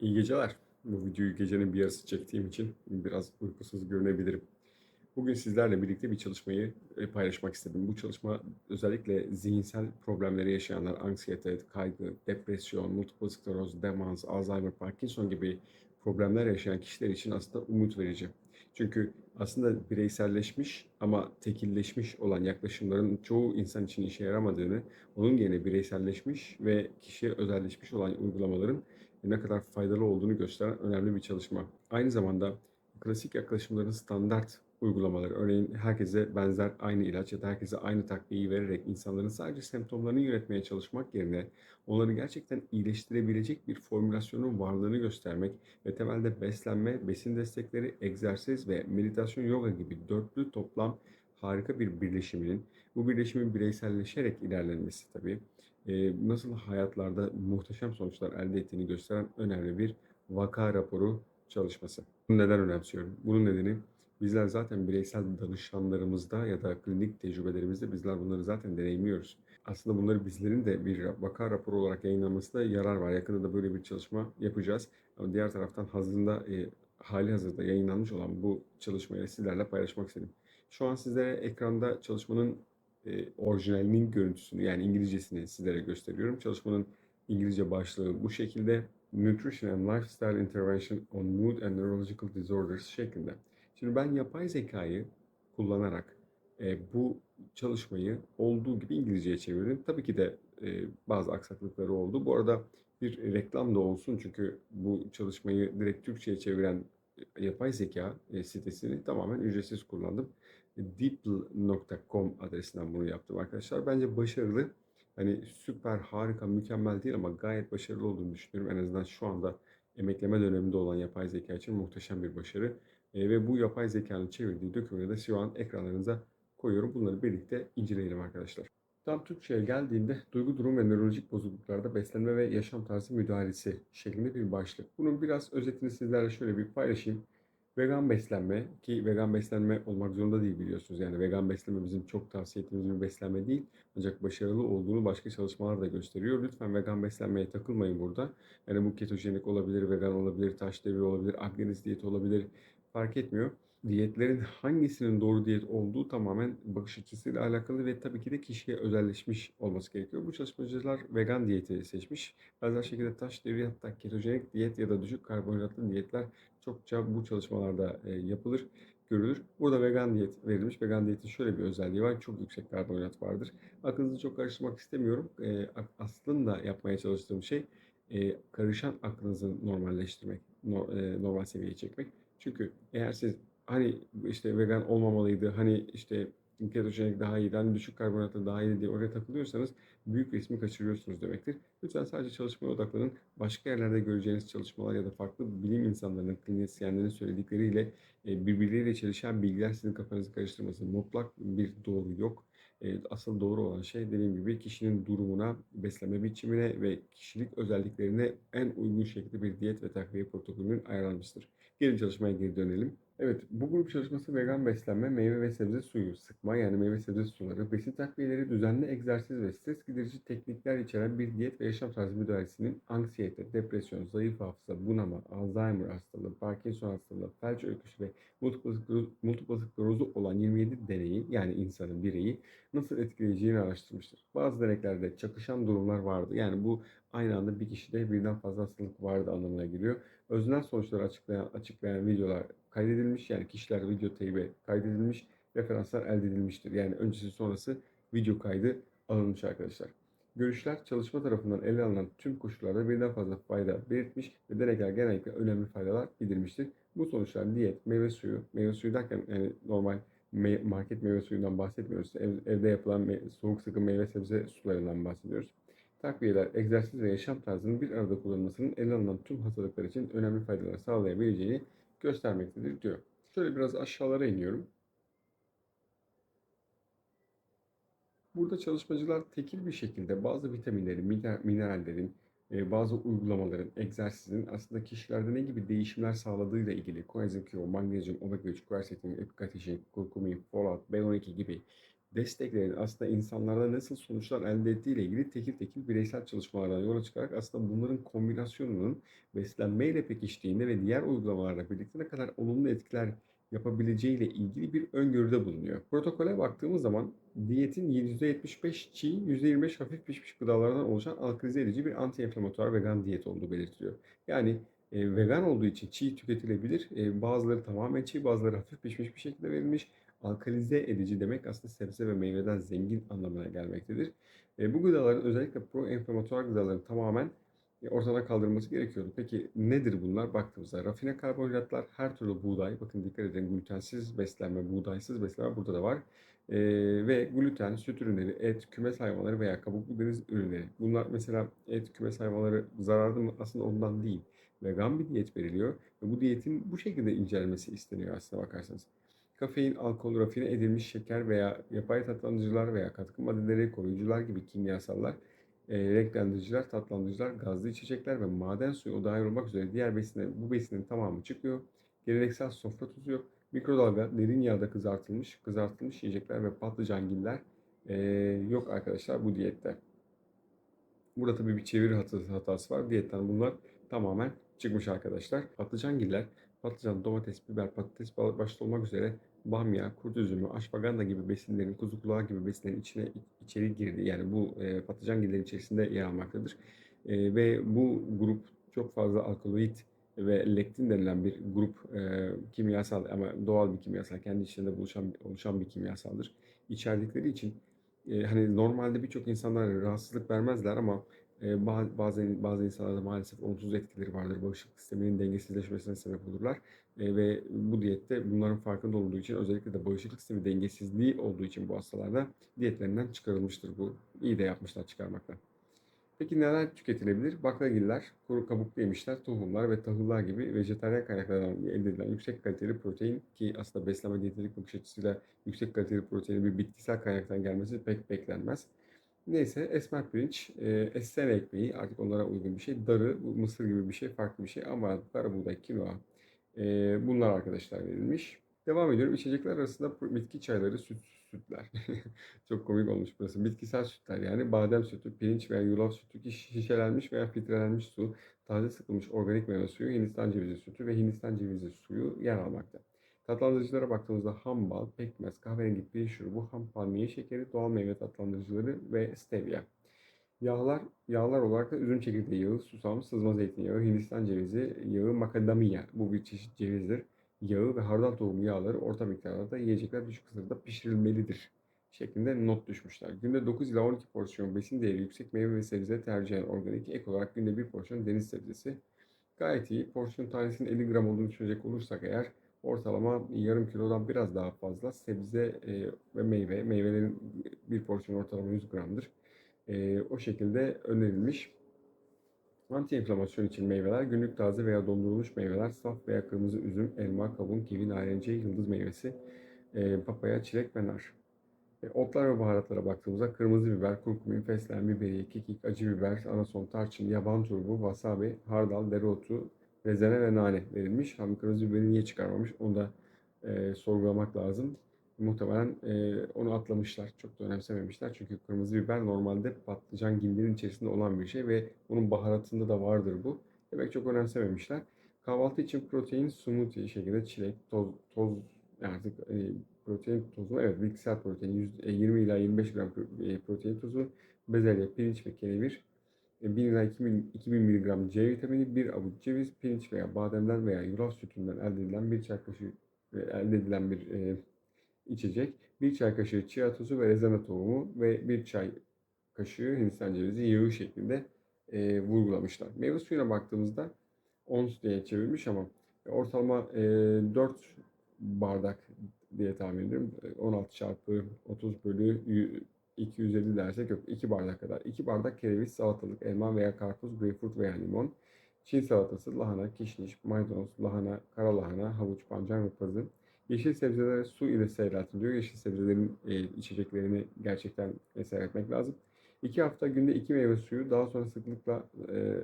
İyi geceler. Bu videoyu gecenin bir yarısı çektiğim için biraz uykusuz görünebilirim. Bugün sizlerle birlikte bir çalışmayı e, paylaşmak istedim. Bu çalışma özellikle zihinsel problemleri yaşayanlar, anksiyete, kaygı, depresyon, multiple skleroz, demans, Alzheimer, Parkinson gibi problemler yaşayan kişiler için aslında umut verici. Çünkü aslında bireyselleşmiş ama tekilleşmiş olan yaklaşımların çoğu insan için işe yaramadığını, onun yerine bireyselleşmiş ve kişiye özelleşmiş olan uygulamaların ne kadar faydalı olduğunu gösteren önemli bir çalışma. Aynı zamanda klasik yaklaşımların standart uygulamaları, örneğin herkese benzer aynı ilaç ya da herkese aynı takviyeyi vererek insanların sadece semptomlarını yönetmeye çalışmak yerine onları gerçekten iyileştirebilecek bir formülasyonun varlığını göstermek ve temelde beslenme, besin destekleri, egzersiz ve meditasyon yoga gibi dörtlü toplam harika bir birleşiminin, bu birleşimin bireyselleşerek ilerlenmesi tabii, e, nasıl hayatlarda muhteşem sonuçlar elde ettiğini gösteren önemli bir vaka raporu çalışması. Bunu neden önemsiyorum? Bunun nedeni bizler zaten bireysel danışanlarımızda ya da klinik tecrübelerimizde bizler bunları zaten deneyimliyoruz. Aslında bunları bizlerin de bir vaka raporu olarak yayınlanmasında yarar var. Yakında da böyle bir çalışma yapacağız. Ama diğer taraftan hazırında e, hali hazırda yayınlanmış olan bu çalışmayı sizlerle paylaşmak istedim. Şu an sizlere ekranda çalışmanın e, orijinalinin görüntüsünü yani İngilizcesini sizlere gösteriyorum. Çalışmanın İngilizce başlığı bu şekilde. Nutrition and Lifestyle Intervention on Mood and Neurological Disorders şeklinde. Şimdi ben yapay zekayı kullanarak e, bu çalışmayı olduğu gibi İngilizceye çevirdim. Tabii ki de e, bazı aksaklıkları oldu. Bu arada bir reklam da olsun çünkü bu çalışmayı direkt Türkçe'ye çeviren yapay zeka e, sitesini tamamen ücretsiz kullandım. Deepl.com adresinden bunu yaptım arkadaşlar. Bence başarılı. Hani süper, harika, mükemmel değil ama gayet başarılı olduğunu düşünüyorum. En azından şu anda emekleme döneminde olan yapay zeka için muhteşem bir başarı. E, ve bu yapay zekanın çevirdiği dokümanı da şu an ekranlarınıza koyuyorum. Bunları birlikte inceleyelim arkadaşlar. Tam Türkçe'ye geldiğinde duygu durum ve nörolojik bozukluklarda beslenme ve yaşam tarzı müdahalesi şeklinde bir başlık. Bunun biraz özetini sizlerle şöyle bir paylaşayım. Vegan beslenme ki vegan beslenme olmak zorunda değil biliyorsunuz. Yani vegan beslenme bizim çok tavsiye ettiğimiz bir beslenme değil. Ancak başarılı olduğunu başka çalışmalar da gösteriyor. Lütfen vegan beslenmeye takılmayın burada. Yani bu ketojenik olabilir, vegan olabilir, taş devri olabilir, Akdeniz diyeti olabilir fark etmiyor. Diyetlerin hangisinin doğru diyet olduğu tamamen bakış açısıyla alakalı ve tabii ki de kişiye özelleşmiş olması gerekiyor. Bu çalışmacılar vegan diyeti seçmiş. Benzer şekilde taş devri hatta ketojenik diyet ya da düşük karbonhidratlı diyetler çokça bu çalışmalarda e, yapılır, görülür. Burada vegan diyet verilmiş. Vegan diyetin şöyle bir özelliği var. Çok yüksek karbonhidrat vardır. Aklınızı çok karıştırmak istemiyorum. E, aslında yapmaya çalıştığım şey e, karışan aklınızı normalleştirmek, normal seviyeye çekmek. Çünkü eğer siz hani işte vegan olmamalıydı, hani işte ketojenik daha iyi, hani düşük karbonhidratlı daha iyi diye oraya takılıyorsanız büyük resmi kaçırıyorsunuz demektir. Lütfen sadece çalışmaya odaklanın. Başka yerlerde göreceğiniz çalışmalar ya da farklı bilim insanlarının, klinisyenlerin söyledikleriyle e, birbirleriyle çelişen bilgiler sizin kafanızı karıştırmasın. Mutlak bir doğru yok. E, asıl doğru olan şey dediğim gibi kişinin durumuna, beslenme biçimine ve kişilik özelliklerine en uygun şekilde bir diyet ve takviye protokolünün ayarlanmıştır. Gelin çalışmaya geri dönelim. Evet, bu grup çalışması vegan beslenme, meyve ve sebze suyu sıkma yani meyve sebze suları, besin takviyeleri, düzenli egzersiz ve stres giderici teknikler içeren bir diyet ve yaşam tarzı müdahalesinin anksiyete, depresyon, zayıf hafıza, bunama, Alzheimer hastalığı, Parkinson hastalığı, felç öyküsü ve multiple sklerozu olan 27 deneyi yani insanın bireyi nasıl etkileyeceğini araştırmıştır. Bazı deneklerde çakışan durumlar vardı. Yani bu aynı anda bir kişide birden fazla hastalık vardı anlamına geliyor. Öznel sonuçları açıklayan, açıklayan videolar kaydedilmiş. Yani kişiler video teybe kaydedilmiş. Referanslar elde edilmiştir. Yani öncesi sonrası video kaydı alınmış arkadaşlar. Görüşler çalışma tarafından ele alınan tüm koşullarda birden fazla fayda belirtmiş ve denekler genellikle önemli faydalar bildirmiştir. Bu sonuçlar diyet, meyve suyu, meyve suyu derken yani normal market meyve suyundan bahsetmiyoruz. Ev, evde yapılan soğuk sıkı meyve sebze sularından bahsediyoruz. Takviyeler, egzersiz ve yaşam tarzının bir arada kullanılmasının ele alınan tüm hastalıklar için önemli faydalar sağlayabileceğini göstermektedir diyor. Şöyle biraz aşağılara iniyorum. Burada çalışmacılar tekil bir şekilde bazı vitaminlerin, minerallerin, e, bazı uygulamaların, egzersizin aslında kişilerde ne gibi değişimler sağladığıyla ilgili koenzim Q, magnezyum, omega 3, quercetin, epikateşin, kurkumin, folat, B12 gibi desteklerin aslında insanlarda nasıl sonuçlar elde ettiği ile ilgili tekil tekil bireysel çalışmalardan yola çıkarak aslında bunların kombinasyonunun beslenmeyle pekiştiğinde ve diğer uygulamalarla birlikte ne kadar olumlu etkiler yapabileceği ile ilgili bir öngörüde bulunuyor. Protokole baktığımız zaman diyetin %75 çiğ, %25 hafif pişmiş gıdalardan oluşan alkalize edici bir anti-enflamatuar vegan diyet olduğu belirtiliyor. Yani e, vegan olduğu için çiğ tüketilebilir. E, bazıları tamamen çiğ, bazıları hafif pişmiş bir şekilde verilmiş. Alkalize edici demek aslında sebze ve meyveden zengin anlamına gelmektedir. E, bu gıdaların özellikle pro-enflamatuar gıdaların tamamen ortadan kaldırılması gerekiyordu. Peki nedir bunlar? Baktığımızda rafine karbonhidratlar, her türlü buğday, bakın dikkat edin glutensiz beslenme, buğdaysız beslenme burada da var. Ee, ve gluten, süt ürünleri, et, kümes hayvanları veya kabuklu deniz ürünleri. Bunlar mesela et, kümes hayvanları zararlı mı? Aslında ondan değil. Vegan bir diyet veriliyor ve bu diyetin bu şekilde incelenmesi isteniyor aslına bakarsanız. Kafein, alkol, rafine edilmiş şeker veya yapay tatlandırıcılar veya katkı maddeleri, koruyucular gibi kimyasallar e, renklendiriciler, tatlandırıcılar, gazlı içecekler ve maden suyu o dahil olmak üzere diğer besinler, bu besinin tamamı çıkıyor. Geleneksel sofra tuzu yok. Mikrodalga, derin yağda kızartılmış, kızartılmış yiyecekler ve patlıcangiller e, yok arkadaşlar bu diyette. Burada tabii bir çeviri hatası var. Diyetten bunlar tamamen çıkmış arkadaşlar. Patlıcangiller, patlıcan, domates, biber, patates başta olmak üzere bamya, kurt üzümü, ashwagandha gibi besinlerin, kuzu kulağı gibi besinlerin içine içeri girdi. Yani bu e, patlıcangillerin içerisinde yer almaktadır. E, ve bu grup çok fazla alkaloid ve lektin denilen bir grup e, kimyasal ama doğal bir kimyasal, kendi içinde oluşan, oluşan bir kimyasaldır. İçerdikleri için e, hani normalde birçok insanlar rahatsızlık vermezler ama e, bazı bazı insanlarda maalesef olumsuz etkileri vardır. Bağışıklık sisteminin dengesizleşmesine sebep olurlar. E, ve bu diyette bunların farkında olduğu için özellikle de bağışıklık sistemi dengesizliği olduğu için bu hastalarda diyetlerinden çıkarılmıştır bu. İyi de yapmışlar çıkarmakla. Peki neler tüketilebilir? Baklagiller, kuru kabuklu yemişler, tohumlar ve tahıllar gibi vejetaryen kaynaklardan elde edilen yüksek kaliteli protein ki aslında beslenme diyetetik bakış açısıyla yüksek kaliteli proteinin bir bitkisel kaynaktan gelmesi pek beklenmez. Neyse esmer pirinç, e, esene ekmeği artık onlara uygun bir şey. Darı, bu mısır gibi bir şey, farklı bir şey. Ama kara buğday, kinoa e, bunlar arkadaşlar verilmiş. Devam ediyorum. İçecekler arasında bitki çayları, süt, sütler. Çok komik olmuş burası. Bitkisel sütler yani badem sütü, pirinç veya yulaf sütü, şişelenmiş veya filtrelenmiş su, taze sıkılmış organik meyve suyu, Hindistan cevizi sütü ve Hindistan cevizi suyu yer almakta. Tatlandırıcılara baktığımızda ham bal, pekmez, kahverengi pirinç şurubu, ham palmiye şekeri, doğal meyve tatlandırıcıları ve stevia. Yağlar, yağlar olarak da üzüm çekirdeği yağı, susam, sızma zeytinyağı, Hindistan cevizi yağı, makadamia bu bir çeşit cevizdir. Yağı ve hardal tohumu yağları orta miktarlarda yiyecekler düşük ısıda pişirilmelidir şeklinde not düşmüşler. Günde 9 ila 12 porsiyon besin değeri yüksek meyve ve sebze tercihen organik ek olarak günde 1 porsiyon deniz sebzesi. Gayet iyi. Porsiyon tanesinin 50 gram olduğunu düşünecek olursak eğer ortalama yarım kilodan biraz daha fazla sebze e, ve meyve. Meyvelerin bir porsiyon ortalama 100 gramdır. E, o şekilde önerilmiş. Anti-enflamasyon için meyveler, günlük taze veya dondurulmuş meyveler, saf veya kırmızı üzüm, elma, kavun, kivi, narenciye, yıldız meyvesi, e, papaya, çilek ve nar. Otlar ve baharatlara baktığımızda kırmızı biber, kurkumin, fesleğen, biberiye, kekik, acı biber, anason, tarçın, yaban turbu, wasabi, hardal, dereotu, rezene ve nane verilmiş. Kırmızı biberi niye çıkarmamış onu da e, sorgulamak lazım. Muhtemelen e, onu atlamışlar. Çok da önemsememişler. Çünkü kırmızı biber normalde patlıcan gildiğinin içerisinde olan bir şey ve bunun baharatında da vardır bu. Demek çok önemsememişler. Kahvaltı için protein smoothie şekilde çilek, toz, toz artık e, protein tozu, evet bitkisel protein 20 ila 25 gram e, protein tozu, bezelye, pirinç ve kenevir, 1000 ila 2000, 2000 mg C vitamini, bir avuç ceviz, pirinç veya bademden veya yulaf sütünden elde edilen bir çay kaşığı elde edilen bir e, içecek. Bir çay kaşığı chia tozu ve rezene tohumu ve bir çay kaşığı Hindistan cevizi yağı şeklinde e, vurgulamışlar. Meyve suyuna baktığımızda ons diye çevirmiş ama ortalama e, 4 bardak diye tahmin ediyorum. 16 çarpı 30 bölü 250 dersek yok 2 bardak kadar. 2 bardak kereviz, salatalık, elma veya karpuz, greyfurt veya limon. Çin salatası, lahana, kişniş, maydanoz, lahana, kara lahana, havuç, pancar ve pazı. Yeşil sebzeler su ile seyreltiliyor. Yeşil sebzelerin e, içeceklerini gerçekten e, seyretmek lazım. İki hafta günde iki meyve suyu, daha sonra sıklıkla e,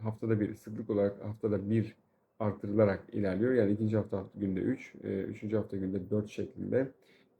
haftada bir, sıklık olarak haftada bir artırılarak ilerliyor. Yani ikinci hafta, hafta günde 3, üç, e, üçüncü hafta günde 4 şeklinde.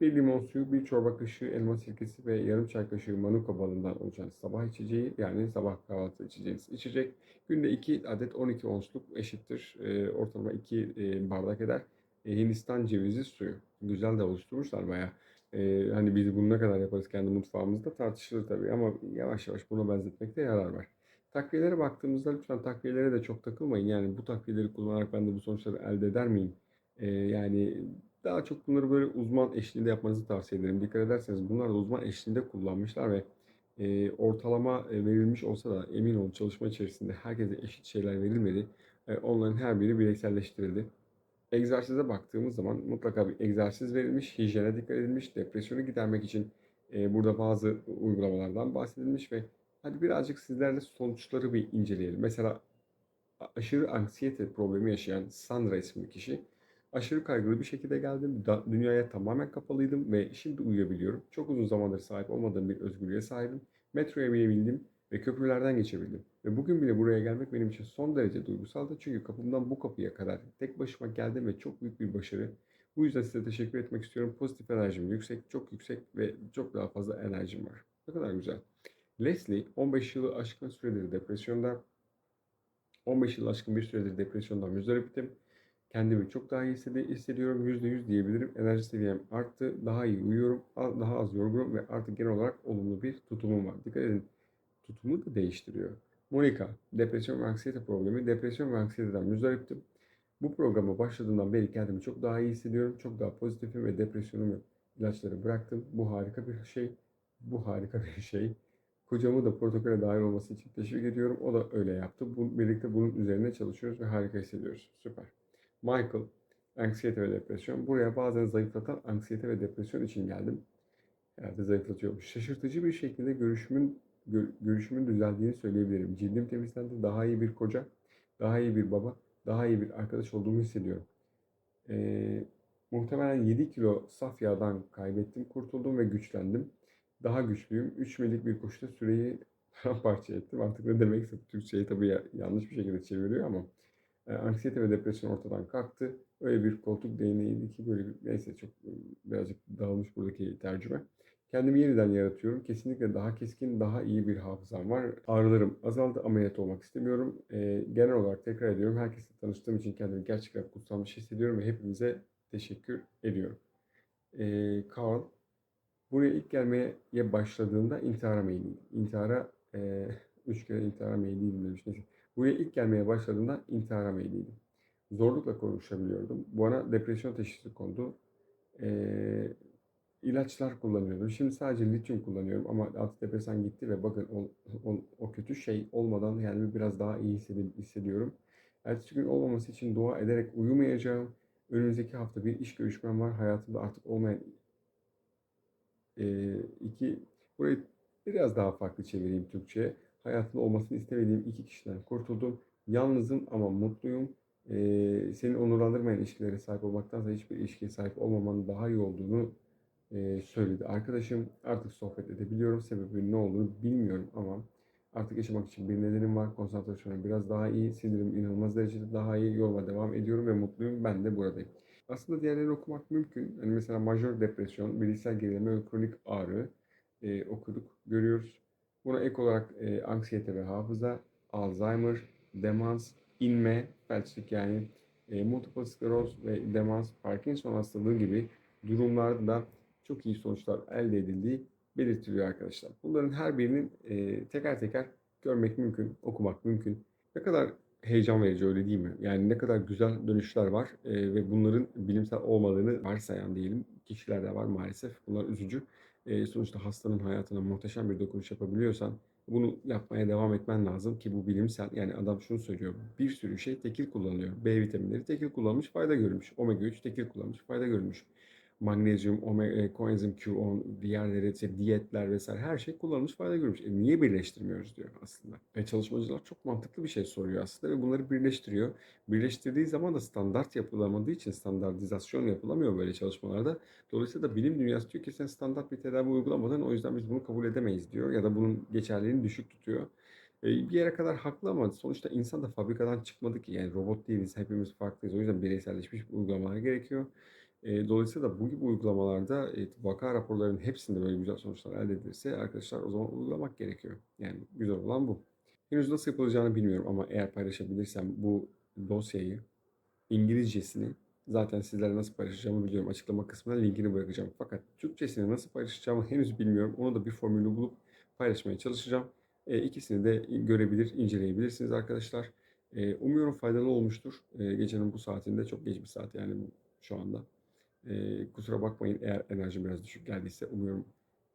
Bir limon suyu, bir çorba kaşığı elma sirkesi ve yarım çay kaşığı manuka balından oluşan sabah içeceği yani sabah kahvaltı içeceğiniz içecek. Günde 2 adet 12 onsluk eşittir. E, ortalama 2 e, bardak eder. E, Hindistan cevizi suyu. Güzel de oluşturmuşlar bayağı. E, hani biz bunu ne kadar yaparız kendi mutfağımızda tartışılır tabii ama yavaş yavaş buna benzetmekte yarar var. Takviyelere baktığımızda lütfen takviyelere de çok takılmayın. Yani bu takviyeleri kullanarak ben de bu sonuçları elde eder miyim? E, yani daha çok bunları böyle uzman eşliğinde yapmanızı tavsiye ederim. Dikkat ederseniz bunlar da uzman eşliğinde kullanmışlar ve e, ortalama e, verilmiş olsa da emin olun çalışma içerisinde herkese eşit şeyler verilmedi. E, onların her biri bireyselleştirildi. Egzersize baktığımız zaman mutlaka bir egzersiz verilmiş, hijyene dikkat edilmiş, depresyonu gidermek için e, burada bazı uygulamalardan bahsedilmiş ve hadi birazcık sizlerle sonuçları bir inceleyelim. Mesela aşırı anksiyete problemi yaşayan Sandra isimli kişi aşırı kaygılı bir şekilde geldim. Dünyaya tamamen kapalıydım ve şimdi uyuyabiliyorum. Çok uzun zamandır sahip olmadığım bir özgürlüğe sahibim. Metroya binebildim ve köprülerden geçebildim. Ve bugün bile buraya gelmek benim için son derece duygusaldı. Çünkü kapımdan bu kapıya kadar tek başıma geldim ve çok büyük bir başarı. Bu yüzden size teşekkür etmek istiyorum. Pozitif enerjim yüksek, çok yüksek ve çok daha fazla enerjim var. Ne kadar güzel. Leslie 15 yılı aşkın süredir depresyonda. 15 yıl aşkın bir süredir depresyondan müzdariptim. Kendimi çok daha iyi hissediyorum. %100 diyebilirim. Enerji seviyem arttı. Daha iyi uyuyorum. Daha az yorgunum ve artık genel olarak olumlu bir tutumum var. Dikkat edin. Tutumu da değiştiriyor. Monika, depresyon ve anksiyete problemi. Depresyon ve anksiyeteden müzdariptim. Bu programa başladığımdan beri kendimi çok daha iyi hissediyorum. Çok daha pozitifim ve depresyonumu ilaçları bıraktım. Bu harika bir şey. Bu harika bir şey. Kocamı da protokole dahil olması için teşvik ediyorum. O da öyle yaptı. Bu, birlikte bunun üzerine çalışıyoruz ve harika hissediyoruz. Süper. Michael, anksiyete ve depresyon. Buraya bazen zayıflatan anksiyete ve depresyon için geldim. Herhalde zayıflatıyormuş. Şaşırtıcı bir şekilde görüşümün gör, görüşümün düzeldiğini söyleyebilirim. Cildim temizlendi, daha iyi bir koca, daha iyi bir baba, daha iyi bir arkadaş olduğumu hissediyorum. Ee, muhtemelen 7 kilo saf yağdan kaybettim, kurtuldum ve güçlendim. Daha güçlüyüm. 3 milik bir koşuda süreyi parça ettim. Artık ne demekse Türkçeyi tabii yanlış bir şekilde çeviriyor ama anksiyete ve depresyon ortadan kalktı. Öyle bir koltuk değneğiydi ki böyle bir, neyse çok birazcık dağılmış buradaki tercüme. Kendimi yeniden yaratıyorum. Kesinlikle daha keskin, daha iyi bir hafızam var. Ağrılarım azaldı. Ameliyat olmak istemiyorum. E, genel olarak tekrar ediyorum. Herkesle tanıştığım için kendimi gerçekten kutsanmış hissediyorum ve hepinize teşekkür ediyorum. E, Carl, buraya ilk gelmeye başladığında intihara meyilliydi. İntihara, e, üç kere intihara meyilliydim demiş. Neyse. Buraya ilk gelmeye başladığımda intihara meyilliydim. Zorlukla konuşabiliyordum. Bana depresyon teşhisi kondu. Ee, ilaçlar kullanıyordum. Şimdi sadece lityum kullanıyorum ama antidepresan gitti ve bakın o, o, o kötü şey olmadan kendimi biraz daha iyi hissediyorum. Ertesi gün olmaması için dua ederek uyumayacağım. Önümüzdeki hafta bir iş görüşmem var. Hayatımda artık olmayan e, iki, burayı biraz daha farklı çevireyim Türkçe'ye hayatımda olmasını istemediğim iki kişiden kurtuldum. Yalnızım ama mutluyum. Ee, seni onurlandırmayan ilişkilere sahip olmaktansa hiçbir ilişkiye sahip olmamanın daha iyi olduğunu e, söyledi. Arkadaşım artık sohbet edebiliyorum. Sebebinin ne olduğunu bilmiyorum ama artık yaşamak için bir nedenim var. Konsantrasyonum biraz daha iyi. Sinirim inanılmaz derecede daha iyi. Yoluma devam ediyorum ve mutluyum. Ben de buradayım. Aslında diğerlerini okumak mümkün. Yani mesela majör depresyon, bilişsel gerileme ve kronik ağrı e, okuduk, görüyoruz. Buna ek olarak e, anksiyete ve hafıza, Alzheimer, demans, inme, felçlik yani e, multiple skleroz ve demans, Parkinson hastalığı gibi durumlarda da çok iyi sonuçlar elde edildiği belirtiliyor arkadaşlar. Bunların her birinin e, teker teker görmek mümkün, okumak mümkün. Ne kadar heyecan verici öyle değil mi? Yani ne kadar güzel dönüşler var e, ve bunların bilimsel olmadığını varsayan diyelim kişiler de var maalesef. Bunlar üzücü e, sonuçta hastanın hayatına muhteşem bir dokunuş yapabiliyorsan bunu yapmaya devam etmen lazım ki bu bilimsel. Yani adam şunu söylüyor. Bir sürü şey tekil kullanılıyor. B vitaminleri tekil kullanmış fayda görmüş. Omega 3 tekil kullanmış fayda görmüş magnezyum, omega, koenzim Q10, diğerleri, işte diyetler vesaire her şey kullanılmış fayda görmüş. E niye birleştirmiyoruz diyor aslında. Ve çalışmacılar çok mantıklı bir şey soruyor aslında ve bunları birleştiriyor. Birleştirdiği zaman da standart yapılamadığı için standartizasyon yapılamıyor böyle çalışmalarda. Dolayısıyla da bilim dünyası diyor ki sen standart bir tedavi uygulamadan o yüzden biz bunu kabul edemeyiz diyor. Ya da bunun geçerliliğini düşük tutuyor. E, bir yere kadar haklı ama sonuçta insan da fabrikadan çıkmadı ki. Yani robot değiliz, hepimiz farklıyız. O yüzden bireyselleşmiş uygulamalar gerekiyor. Eee, dolayısıyla da bu gibi uygulamalarda, eee, vaka raporlarının hepsinde böyle güzel sonuçlar elde edilirse arkadaşlar o zaman uygulamak gerekiyor. Yani güzel olan bu. Henüz nasıl yapılacağını bilmiyorum ama eğer paylaşabilirsem bu dosyayı İngilizcesini zaten sizlerle nasıl paylaşacağımı biliyorum. Açıklama kısmına linkini bırakacağım. Fakat Türkçesini nasıl paylaşacağımı henüz bilmiyorum. Onu da bir formülü bulup paylaşmaya çalışacağım. E, ikisini de görebilir, inceleyebilirsiniz arkadaşlar. E, umuyorum faydalı olmuştur. E, gecenin bu saatinde çok geç bir saat yani şu anda. E, kusura bakmayın eğer enerjim biraz düşük geldiyse umuyorum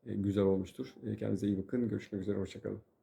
e, güzel olmuştur. E, kendinize iyi bakın. Görüşmek üzere. Hoşçakalın.